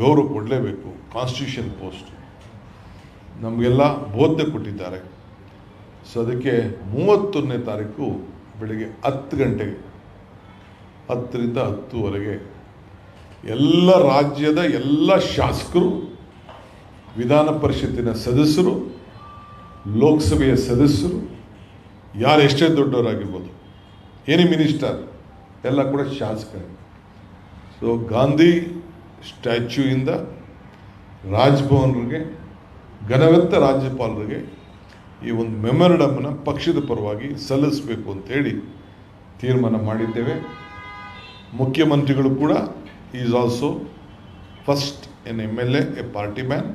ಗೌರವ ಕೊಡಲೇಬೇಕು constitution post ನಮಗೆಲ್ಲ ಬೋಧನೆ ಕೊಟ್ಟಿದ್ದಾರೆ. ಸೊ ಅದಕ್ಕೆ ಮೂವತ್ತೊಂದನೇ ತಾರೀಕು ಬೆಳಗ್ಗೆ ಹತ್ತು ಗಂಟೆಗೆ, ಹತ್ತರಿಂದ ಹತ್ತುವರೆಗೆ ಎಲ್ಲ ರಾಜ್ಯದ ಎಲ್ಲ ಶಾಸಕರು, ವಿಧಾನ ಪರಿಷತ್ತಿನ ಸದಸ್ಯರು, ಲೋಕಸಭೆಯ ಸದಸ್ಯರು, ಯಾರು ಎಷ್ಟೇ ದೊಡ್ಡವರಾಗಿರ್ಬೋದು ಏನೇ ಮಿನಿಸ್ಟರ್ ಎಲ್ಲ ಕೂಡ ಶಾಸಕರೇ. ಸೊ ಗಾಂಧಿ ಸ್ಟ್ಯಾಚ್ಯೂಯಿಂದ ರಾಜ್ಭವನ್ರಿಗೆ ಘನವೆತ್ತ ರಾಜ್ಯಪಾಲರಿಗೆ ಈ ಒಂದು ಮೆಮೊರಂಡಮ್ನ ಪಕ್ಷದ ಪರವಾಗಿ ಸಲ್ಲಿಸಬೇಕು ಅಂತೇಳಿ ತೀರ್ಮಾನ ಮಾಡಿದ್ದೇವೆ. ಮುಖ್ಯಮಂತ್ರಿಗಳು ಕೂಡ is also first an M L A a party man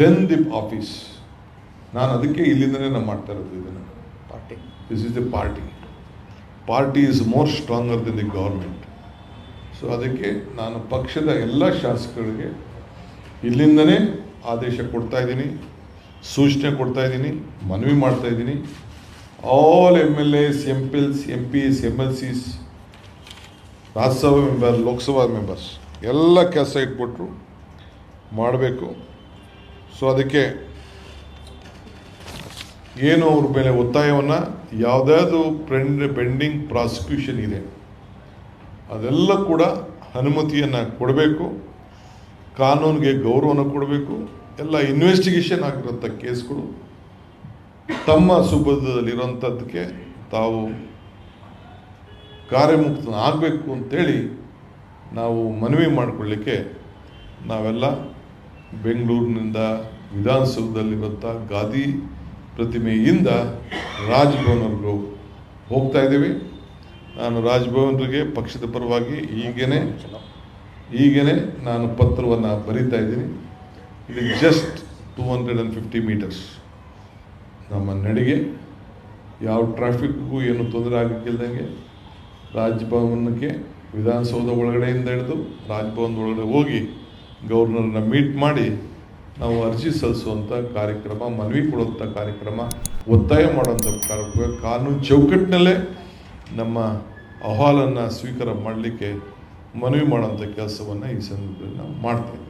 then the office ನಾನು ಅದಕ್ಕೆ ಇಲ್ಲಿಂದಲೇ ನಾನು ಮಾಡ್ತಾ ಇರೋದು ಇದನ್ನು. Party this is the party party is more stronger then the government so ಅದಕ್ಕೆ ನಾನು ಪಕ್ಷದ ಎಲ್ಲ ಶಾಸಕರಿಗೆ ಇಲ್ಲಿಂದನೇ ಆದೇಶ ಕೊಡ್ತಾ ಇದ್ದೀನಿ, ಸೂಚನೆ ಕೊಡ್ತಾ ಇದ್ದೀನಿ, ಮನವಿ ಮಾಡ್ತಾ ಇದ್ದೀನಿ. All M L S M pills M ಪಿಸ್ ಎಂ ಎಲ್ ಸಿಸ್ ರಾಜ್ಯಸಭಾ ಮೆಂಬರ್ ಲೋಕಸಭಾ ಮೆಂಬರ್ಸ್ ಎಲ್ಲ ಕೆಲಸ ಇಟ್ಬಿಟ್ರು ಮಾಡಬೇಕು. ಸೊ ಅದಕ್ಕೆ ಏನು ಅವ್ರ ಮೇಲೆ ಒತ್ತಾಯವನ್ನು? ಯಾವುದಾದ್ರು ಪೆಂಡ್ ಪೆಂಡಿಂಗ್ ಪ್ರಾಸಿಕ್ಯೂಷನ್ ಇದೆ. ಅದೆಲ್ಲ ಕೂಡ ಅನುಮತಿಯನ್ನು ಕೊಡಬೇಕು, ಕಾನೂನಿಗೆ ಗೌರವನ ಕೊಡಬೇಕು, ಎಲ್ಲ ಇನ್ವೆಸ್ಟಿಗೇಷನ್ ಆಗಿರೋಂಥ ಕೇಸ್ಗಳು ತಮ್ಮ ಸುಭದ್ರದಲ್ಲಿರೋಂಥದ್ದಕ್ಕೆ ತಾವು ಕಾರ್ಯಮುಕ್ತ ಆಗಬೇಕು ಅಂತೇಳಿ ನಾವು ಮನವಿ ಮಾಡಿಕೊಳ್ಳಿಕ್ಕೆ ನಾವೆಲ್ಲ ಬೆಂಗಳೂರಿನಿಂದ ವಿಧಾನಸೌಧದಲ್ಲಿರುವಂಥ ಗಾದಿ ಪ್ರತಿಮೆಯಿಂದ ರಾಜಭವನವರೆಗೂ ಹೋಗ್ತಾ ಇದ್ದೀವಿ. ನಾನು ರಾಜ್ಭವನ್ರಿಗೆ ಪಕ್ಷದ ಪರವಾಗಿ ಈಗೇನೆ ಈಗೇನೆ ನಾನು ಪತ್ರವನ್ನು ಬರೀತಾ ಇದ್ದೀನಿ. ಇದು just two hundred and fifty meters ನಮ್ಮ ನಡಿಗೆ, ಯಾವ ಟ್ರಾಫಿಕ್ಗೂ ಏನು ತೊಂದರೆ ಆಗಕ್ಕಿಲ್ದಂಗೆ ರಾಜ್ಭವನಕ್ಕೆ ವಿಧಾನಸೌಧ ಒಳಗಡೆಯಿಂದ ಹಿಡಿದು ರಾಜ್ಭವನದ ಒಳಗಡೆ ಹೋಗಿ ಗೌರ್ನರ್ನ ಮೀಟ್ ಮಾಡಿ ನಾವು ಅರ್ಜಿ ಸಲ್ಲಿಸುವಂಥ ಕಾರ್ಯಕ್ರಮ, ಮನವಿ ಕೊಡುವಂಥ ಕಾರ್ಯಕ್ರಮ, ಒತ್ತಾಯ ಮಾಡುವಂಥ ಕಾರ್ಯಕ್ರಮ, ಕಾನೂನು ಚೌಕಟ್ಟಿನಲ್ಲೇ ನಮ್ಮ ಅಹವಾಲನ್ನು ಸ್ವೀಕಾರ ಮಾಡಲಿಕ್ಕೆ ಮನವಿ ಮಾಡುವಂಥ ಕೆಲಸವನ್ನು ಈ ಸಂದರ್ಭದಲ್ಲಿ ನಾವು ಮಾಡ್ತೇವೆ.